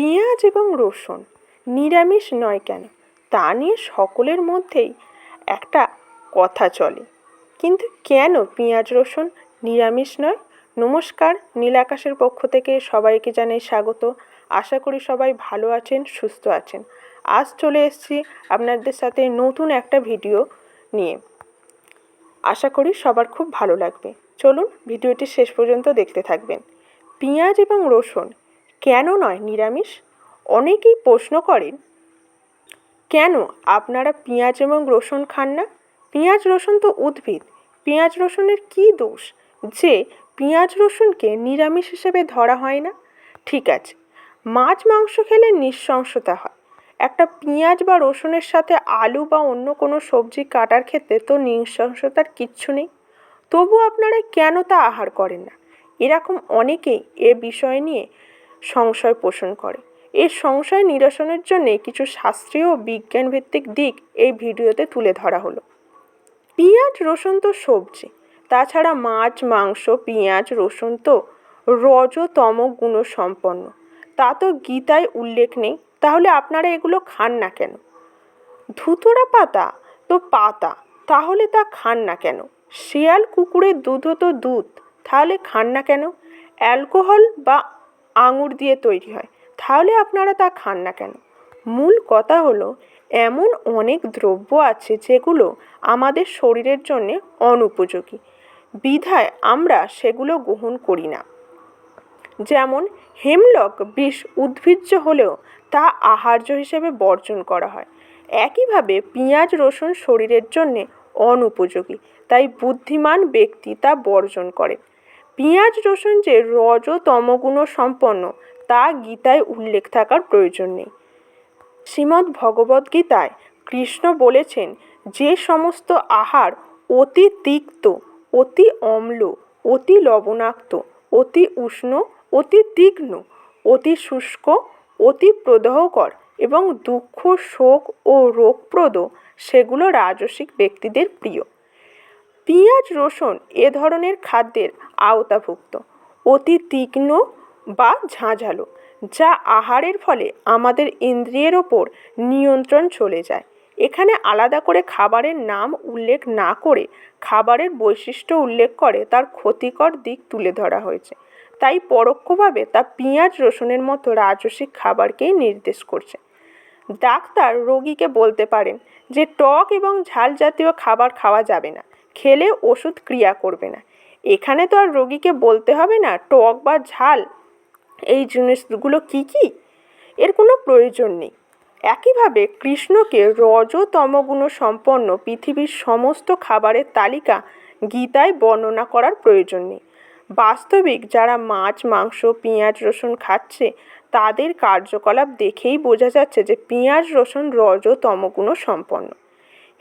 পেঁয়াজ এবং রসুন। নিরামিষ নয় কেন? তা নিয়ে সকলের মধ্যেই একটা কথা চলে। কিন্তু কেন পেঁয়াজ, রসুন নিরামিষ নয়? নমস্কার, নীল আকাশের পক্ষ থেকে সবাইকে জানাই স্বাগত। আশা করি সবাই ভালো আছেন, সুস্থ আছেন। আজ চলে এসেছি আপনাদের সাথে নতুন একটা ভিডিও নিয়ে। আশা করি সবার খুব ভালো লাগবে। চলুন ভিডিওটি শেষ পর্যন্ত দেখতে থাকবেন। পেঁয়াজ এবং রসুন কেন নয়, নিরামিষ? অনেকেই প্রশ্ন করেন, কেন আপনারা পেঁয়াজ এবং রসুন খান না? পেঁয়াজ রসুন তো উদ্ভিদ। পেঁয়াজ রসুনের কী দোষ? যে পেঁয়াজ রসুনকে নিরামিষ হিসেবে ধরা হয় না? ঠিক আছে, মাছ মাংস খেলে নিঃশংসতা হয়। একটা পেঁয়াজ বা রসুনের সাথে আলু বা অন্য কোনো সবজি কাটার ক্ষেত্রে তো নৃশংসতার কিচ্ছু নেই। তবু আপনারা কেন তা আহার করেন না? এরকম অনেকেই এ বিষয় নিয়ে সংশয় পোষণ করে। এই সংশয় নিরসনের জন্যে কিছু শাস্ত্রীয় ও বিজ্ঞানভিত্তিক দিক এই ভিডিওতে তুলে ধরা হলো। পেঁয়াজ, রসুন তো সবজি। তাছাড়া মাছ, মাংস, পেঁয়াজ, রসুন তো রজতম গুণসম্পন্ন। তা তো গীতায় উল্লেখ নেই। তাহলে আপনারা এগুলো খান না কেন? ধুতরা পাতা তো পাতা। তাহলে তা খান না কেন? শিয়াল কুকুরের দুধও তো দুধ। তাহলে খান না কেন? অ্যালকোহল বা আঙুর দিয়ে তৈরি হয়। তাহলে আপনারা তা খান না কেন? মূল কথা হলো, এমন অনেক দ্রব্য আছে যেগুলো আমাদের শরীরের জন্যে অনুপযোগী। বিধায় আমরা সেগুলো গ্রহণ করি না। যেমন, হেমলক বিষ উদ্ভিজ্জ হলেও তা আহার্য হিসেবে বর্জন করা হয়। একইভাবে পেঁয়াজ রসুন শরীরের জন্যে অনুপযোগী, তাই বুদ্ধিমান ব্যক্তি তা বর্জন করেন। পেঁয়াজ, রসুন যে রজ তমগুণ সম্পন্ন তা গীতায় উল্লেখ থাকার প্রয়োজন নেই। শ্রীমদ্ ভগবদ্গীতায় কৃষ্ণ বলেছেন, যে সমস্ত আহার অতি তিক্ত, অতি অম্ল, অতি লবণাক্ত, অতি উষ্ণ, অতি তীক্ষ্ণ, অতি শুষ্ক, অতি প্রদাহকর এবং দুঃখ, শোক ও রোগপ্রদ, সেগুলো রাজসিক ব্যক্তিদের প্রিয়। পেঁয়াজ, রসুন এ ধরনের খাদ্যের আওতাভুক্ত। অতি তীক্ষ্ণ বা ঝাঁঝালো, যা আহারের ফলে আমাদের ইন্দ্রিয়ের ওপর নিয়ন্ত্রণ চলে যায়। এখানে আলাদা করে খাবারের নাম উল্লেখ না করে খাবারের বৈশিষ্ট্য উল্লেখ করে তার ক্ষতিকর দিক তুলে ধরা হয়েছে। তাই পরোক্ষভাবে তা পিঁয়াজ, রসুনের মতো রাজসিক খাবারকেই নির্দেশ করছে। ডাক্তার রোগীকে বলতে পারেন যে, টক এবং ঝাল জাতীয় খাবার খাওয়া যাবে না। খেলে ওষুধ ক্রিয়া করবে না। এখানে তো আর রোগীকে বলতে হবে না, টক বা ঝাল, এই জিনিসগুলো কী কী? এর কোনো প্রয়োজন নেই। একইভাবে কৃষ্ণকে রজ তমগুণ সম্পন্ন পৃথিবীর সমস্ত খাবারের তালিকা গীতায় বর্ণনা করার প্রয়োজন নেই। বাস্তবিক যারা মাছ, মাংস, পেঁয়াজ, রসুন খাচ্ছে, তাদের কার্যকলাপ দেখেই বোঝা যাচ্ছে যে পেঁয়াজ, রসুন রজ তমগুণ সম্পন্ন।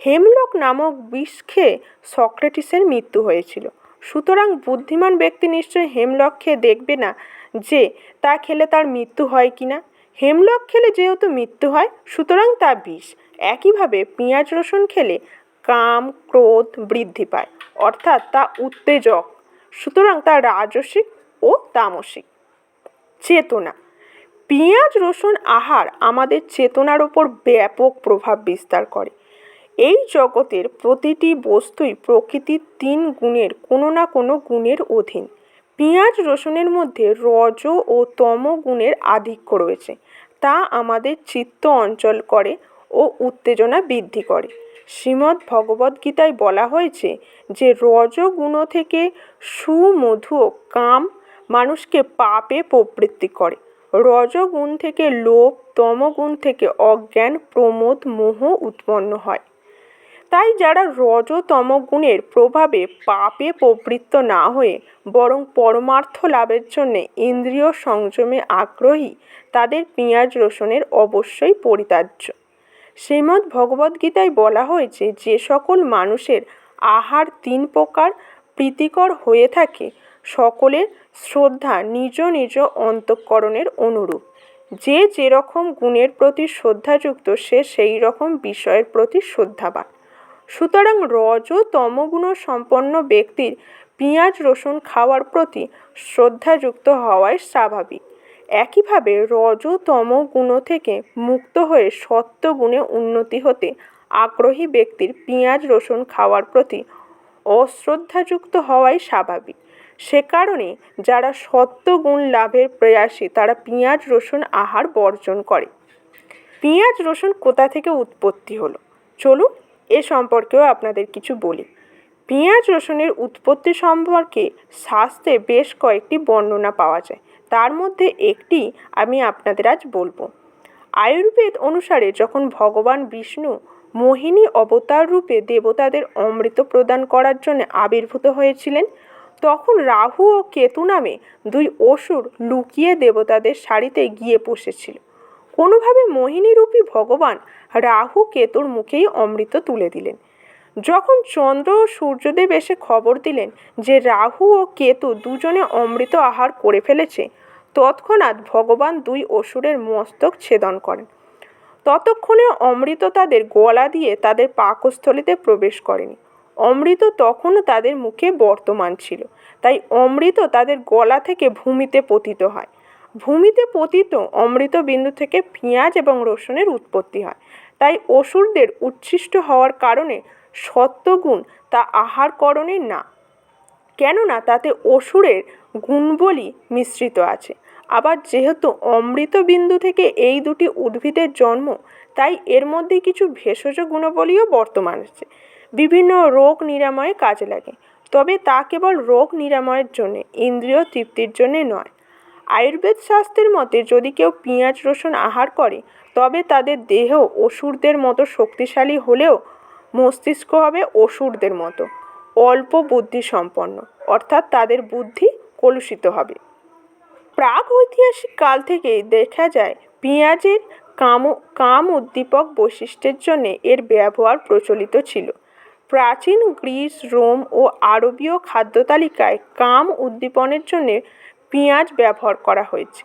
হেমলক নামক বিষ খেয়ে সক্রেটিসের মৃত্যু হয়েছিল। সুতরাং বুদ্ধিমান ব্যক্তি নিশ্চয়ই হেমলক খেয়ে দেখবে না যে তা খেলে তার মৃত্যু হয় কি না হেমলক খেলে যেহেতু মৃত্যু হয়, সুতরাং তা বিষ। একইভাবে পেঁয়াজ রসুন খেলে কাম, ক্রোধ বৃদ্ধি পায়, অর্থাৎ তা উত্তেজক। সুতরাং তা রাজসিক ও তামসিক। চেতনা। পেঁয়াজ রসুন আহার আমাদের চেতনার ওপর ব্যাপক প্রভাব বিস্তার করে। এই জগতের প্রতিটি বস্তুই প্রকৃতির তিন গুণের, কোনো না কোনো গুণের অধীন। পেঁয়াজ রসুনের মধ্যে রজ ও তম গুণের আধিক্য রয়েছে, তা আমাদের চিত্ত অঞ্চল করে ও উত্তেজনা বৃদ্ধি করে। শ্রীমদ্ ভগবদ্গীতায় বলা হয়েছে যে রজগুণ থেকে সুমধু কাম মানুষকে পাপে প্রবৃত্তি করে। রজগুণ থেকে লোভ তমগুণ থেকে অজ্ঞান, প্রমোদ, মোহ উৎপন্ন হয়। তাই যারা রজতম গুণের প্রভাবে পাপে প্রবৃত্ত না হয়ে বরং পরমার্থ লাভের জন্যে ইন্দ্রিয় সংযমে আগ্রহী, তাদের পেঁয়াজ রসুনের অবশ্যই পরিতার্য শ্রীমদ্ ভগবদ্গীতায় বলা হয়েছে, যে সকল মানুষের আহার তিন প্রকার প্রীতিকর হয়ে থাকে, সকলের শ্রদ্ধা নিজ নিজ অন্তঃকরণের অনুরূপ। যে যেরকম গুণের প্রতি শ্রদ্ধাযুক্ত, সে সেই রকম বিষয়ের প্রতি শ্রদ্ধাবান। সুতরাং রজ তমগুণ সম্পন্ন ব্যক্তির পেঁয়াজ রসুন খাওয়ার প্রতি শ্রদ্ধাযুক্ত হওয়াই স্বাভাবিক। একইভাবে রজতম গুণ থেকে মুক্ত হয়ে সত্য গুণে উন্নতি হতে আগ্রহী ব্যক্তির পেঁয়াজ রসুন খাওয়ার প্রতি অশ্রদ্ধাযুক্ত হওয়াই স্বাভাবিক। সে কারণে যারা সত্য গুণ লাভের প্রয়াসী, তারা পেঁয়াজ রসুন আহার বর্জন করে। পেঁয়াজ রসুন কোথা থেকে উৎপত্তি হলো? চলুন এ সম্পর্কেও আপনাদের কিছু বলি। পেঁয়াজ রসুনের উৎপত্তি সম্পর্কে শাস্ত্রে বেশ কয়েকটি বর্ণনা পাওয়া যায়। তার মধ্যে একটি আমি আপনাদের আজ বলব। আয়ুর্বেদ অনুসারে যখন ভগবান বিষ্ণু মোহিনী অবতার রূপে দেবতাদের অমৃত প্রদান করার জন্য আবির্ভূত হয়েছিলেন, তখন রাহু ও কেতু নামে দুই অসুর লুকিয়ে দেবতাদের শাড়িতে গিয়ে বসেছিল। কোনোভাবে মোহিনীরূপী ভগবান রাহু কেতুর মুখেই অমৃত তুলে দিলেন। যখন চন্দ্র ও সূর্যদেব এসে খবর দিলেন যে রাহু ও কেতু দুজনে অমৃত আহার করে ফেলেছে, তৎক্ষণাৎ ভগবান দুই অসুরের মস্তক ছেদন করেন। ততক্ষণে অমৃত তাদের গলা দিয়ে তাদের পাকস্থলিতে প্রবেশ করেনি। অমৃত তখনও তাদের মুখে বর্তমান ছিল, তাই অমৃত তাদের গলা থেকে ভূমিতে পতিত হয়। ভূমিতে পতিত অমৃত বিন্দু থেকে পেঁয়াজ এবং রসুনের উৎপত্তি হয়। তাই অসুরদের উচ্ছিষ্ট হওয়ার কারণে সত্যগুণ তা আহার আহারকরণে না। কেননা তাতে অসুরের গুণবলি মিশ্রিত আছে। আবার যেহেতু অমৃত বিন্দু থেকে এই দুটি উদ্ভিদের জন্ম, তাই এর মধ্যে কিছু ভেষজ গুণবলীও বর্তমান আছে। বিভিন্ন রোগ নিরাময়ে কাজে লাগে। তবে তা কেবল রোগ নিরাময়ের জন্যে, ইন্দ্রিয় তৃপ্তির জন্যে নয়। আয়ুর্বেদ শাস্ত্রের মতে যদি কেউ পেঁয়াজ রসুন আহার করে, তবে তাদের দেহ অসুরদের মতো শক্তিশালী হলেও মস্তিষ্ক হবে অসুরদের মতো, অল্প বুদ্ধি সম্পন্ন, অর্থাৎ তাদের বুদ্ধি কলুষিত হবে। প্রাক ঐতিহাসিক কাল থেকেই দেখা যায়, পেঁয়াজের কাম কাম উদ্দীপক বৈশিষ্ট্যের জন্যে এর ব্যবহার প্রচলিত ছিল। প্রাচীন গ্রিস, রোম ও আরবীয় খাদ্য তালিকায় কাম উদ্দীপনের জন্যে পেঁয়াজ ব্যবহার করা হয়েছে।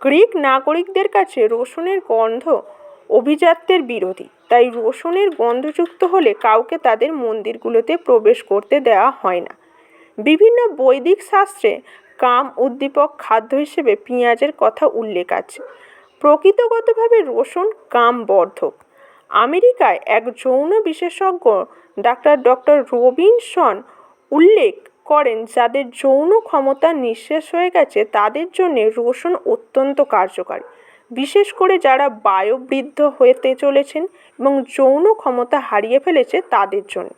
গ্রিক নাগরিকদের কাছে রসুনের গন্ধ অভিজাত্যের বিরোধী, তাই রসুনের গন্ধযুক্ত হলে কাউকে তাদের মন্দিরগুলোতে প্রবেশ করতে দেওয়া হয় না। বিভিন্ন বৈদিক শাস্ত্রে কাম উদ্দীপক খাদ্য হিসেবে পেঁয়াজের কথা উল্লেখ আছে। প্রকৃতগতভাবে রসুন কাম বর্ধক আমেরিকায় এক যৌন বিশেষজ্ঞ ডাক্তার ডক্টর রবিনসন উল্লেখ করেন যাদের যৌন ক্ষমতা নিঃশেষ হয়ে গেছে, তাদের জন্যে রসুন অত্যন্ত কার্যকারী। বিশেষ করে যারা বায়বৃদ্ধ হতে চলেছেন এবং যৌন ক্ষমতা হারিয়ে ফেলেছে তাদের জন্য।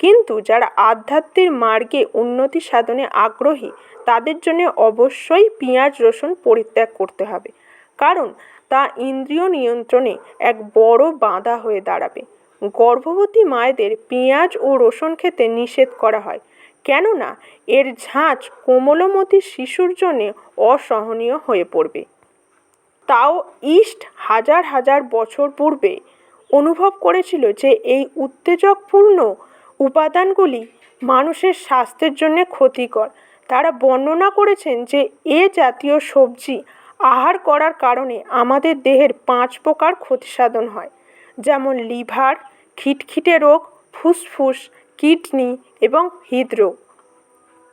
কিন্তু যারা আধ্যাত্মের মার্গে উন্নতি সাধনে আগ্রহী, তাদের জন্য অবশ্যই পেঁয়াজ রসুন পরিত্যাগ করতে হবে। কারণ তা ইন্দ্রিয় নিয়ন্ত্রণে এক বড় বাধা হয়ে দাঁড়াবে। গর্ভবতী মায়েদের পেঁয়াজ ও রসুন খেতে নিষেধ করা হয়। কেননা এর ঝাঁঝ কোমলমতি শিশুর জন্যে অসহনীয় হয়ে পড়বে। তাও ইস্ট হাজার হাজার বছর পূর্বে অনুভব করেছিল যে এই উত্তেজকপূর্ণ উপাদানগুলি মানুষের স্বাস্থ্যের জন্য ক্ষতিকর। তারা বর্ণনা করেছেন যে এ জাতীয় সবজি আহার করার কারণে আমাদের দেহের পাঁচ প্রকার ক্ষতিসাধন হয়, যেমন লিভার, খিটখিটে রোগ, ফুসফুস কিডনি এবং হৃদরোগ।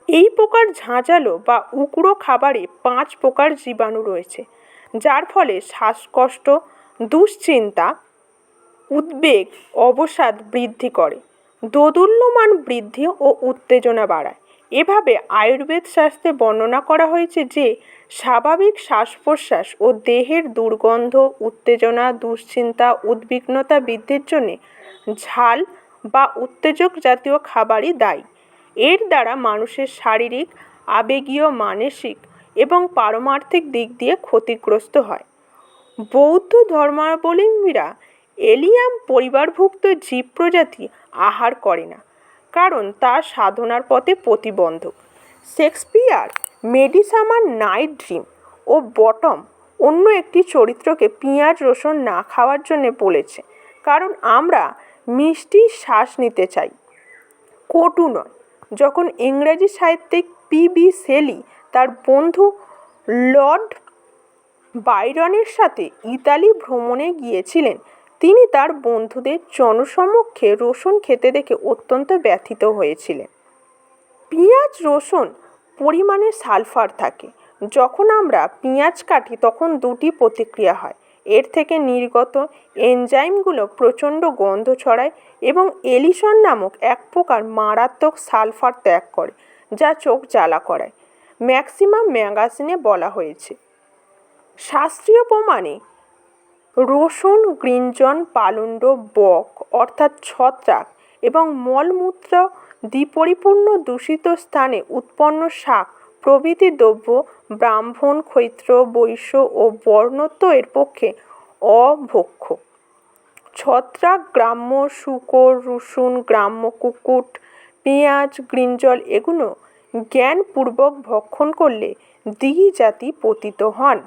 এই প্রকার ঝাঁঝালো বা উকড়ো খাবারে পাঁচ প্রকার জীবাণু রয়েছে, যার ফলে শ্বাসকষ্ট, দুশ্চিন্তা, উদ্বেগ, অবসাদ বৃদ্ধি করে, দোদুল্যমান বৃদ্ধি ও উত্তেজনা বাড়ায়। এভাবে আয়ুর্বেদ শাস্ত্রে বর্ণনা করা হয়েছে যে, স্বাভাবিক শ্বাস প্রশ্বাস ও দেহের দুর্গন্ধ, উত্তেজনা, দুশ্চিন্তা, উদ্বিগ্নতা বৃদ্ধির জন্যে ঝাল বা উত্তেজক জাতীয় খাবারই দায়ী। এর দ্বারা মানুষের শারীরিক, আবেগীয়, মানসিক এবং পারমার্থিক দিক দিয়ে ক্ষতিগ্রস্ত হয়। বৌদ্ধ ধর্মাবলম্বীরা এলিয়াম পরিবারভুক্ত জীব প্রজাতি আহার করে না, কারণ তা সাধনার পথে প্রতিবন্ধক। শেক্সপিয়ার মেডিসামার নাইট ড্রিম ও বটম অন্য একটি চরিত্রকে পেঁয়াজ রসুন না খাওয়ার জন্যে বলেছে, কারণ আমরা মিষ্টি শ্বাস নিতে চাই। কটু নয়। যখন ইংরেজি সাহিত্যিক পি বি সেলি তার বন্ধু লর্ড বাইরনের সাথে ইতালি ভ্রমণে গিয়েছিলেন, তিনি তার বন্ধুদের জনসমক্ষে রসুন খেতে দেখে অত্যন্ত ব্যথিত হয়েছিলেন। পেঁয়াজ রসুন পরিমাণে সালফার থাকে। যখন আমরা পেঁয়াজ কাটি, তখন দুটি প্রতিক্রিয়া হয়। এর থেকে নির্গত এনজাইমগুলো প্রচণ্ড গন্ধ ছড়ায় এবং এলিসন নামক এক প্রকার মারাত্মক সালফার ত্যাগ করে, যা চোখ জ্বালা করায়, ম্যাক্সিমাম ম্যাগাজিনে বলা হয়েছে। শাস্ত্রীয় প্রমাণে, রসুন, গ্রিনজন, পালুন্ড, বক, অর্থাৎ ছত্রাক এবং মলমূত্র দ্বিপরিপূর্ণ দূষিত স্থানে উৎপন্ন শাক প্রভৃতি দ্রব্য ব্রাহ্মণ, ক্ষৈত্র, বৈশ্য ও বর্ণত্ব এর পক্ষে অভক্ষ্য ছত্রাক গ্রাম্য, শুকর, রসুন, গ্রাম্য কুকুট, পেঁয়াজ, গ্রিনজল এগুলো জ্ঞানপূর্বক ভক্ষণ করলে দ্বিজাতি পতিত হন।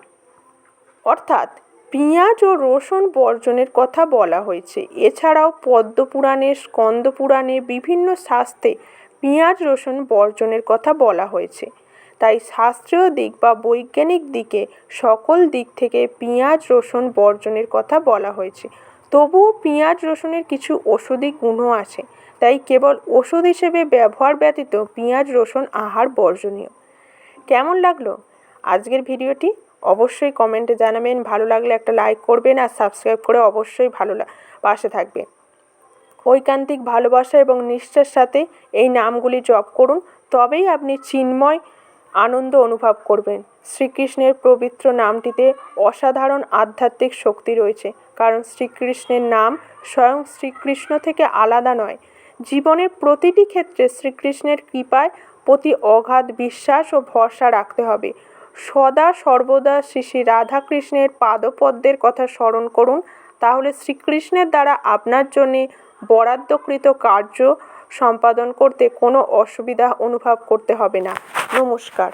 অর্থাৎ পেঁয়াজ ও রসুন বর্জনের কথা বলা হয়েছে। এছাড়াও পদ্মপুরাণে, স্কন্দপুরাণে বিভিন্ন শাস্ত্রে পেঁয়াজ রসুন বর্জনের কথা বলা হয়েছে। তাই শাস্ত্রীয় দিক বা বৈজ্ঞানিক দিকে সকল দিক থেকে পেঁয়াজ রসুন বর্জনের কথা বলা হয়েছে। তবুও পেঁয়াজ রসুনের কিছু ওষুধি গুণও আছে, তাই কেবল ওষুধ হিসেবে ব্যবহার ব্যতীত পেঁয়াজ রসুন আহার বর্জনীয়। কেমন লাগল? আজকের ভিডিওটি অবশ্যই কমেন্টে জানাবেন। ভালো লাগলে একটা লাইক করবেন আর সাবস্ক্রাইব করে অবশ্যই ভালো পাশে থাকবেন। ঐকান্তিক ভালোবাসা এবং নিষ্ঠার সাথে এই নামগুলি জপ করুন। তবেই আপনি চিন্ময় আনন্দ অনুভব করবেন। শ্রীকৃষ্ণের পবিত্র নামটিতে অসাধারণ আধ্যাত্মিক শক্তি রয়েছে, কারণ শ্রীকৃষ্ণের নাম স্বয়ং শ্রীকৃষ্ণ থেকে আলাদা নয়। জীবনের প্রতিটি ক্ষেত্রে শ্রীকৃষ্ণের কৃপায় প্রতি অগাধ বিশ্বাস ও ভরসা রাখতে হবে। সদা সর্বদা শ্রী শ্রী রাধাকৃষ্ণের পাদপদ্মের কথা স্মরণ করুন, তাহলে শ্রীকৃষ্ণের দ্বারা আপনার জন্যে বরাদ্দকৃত কার্য সম্পাদন করতে কোনো অসুবিধা অনুভব করতে হবে না। নমস্কার।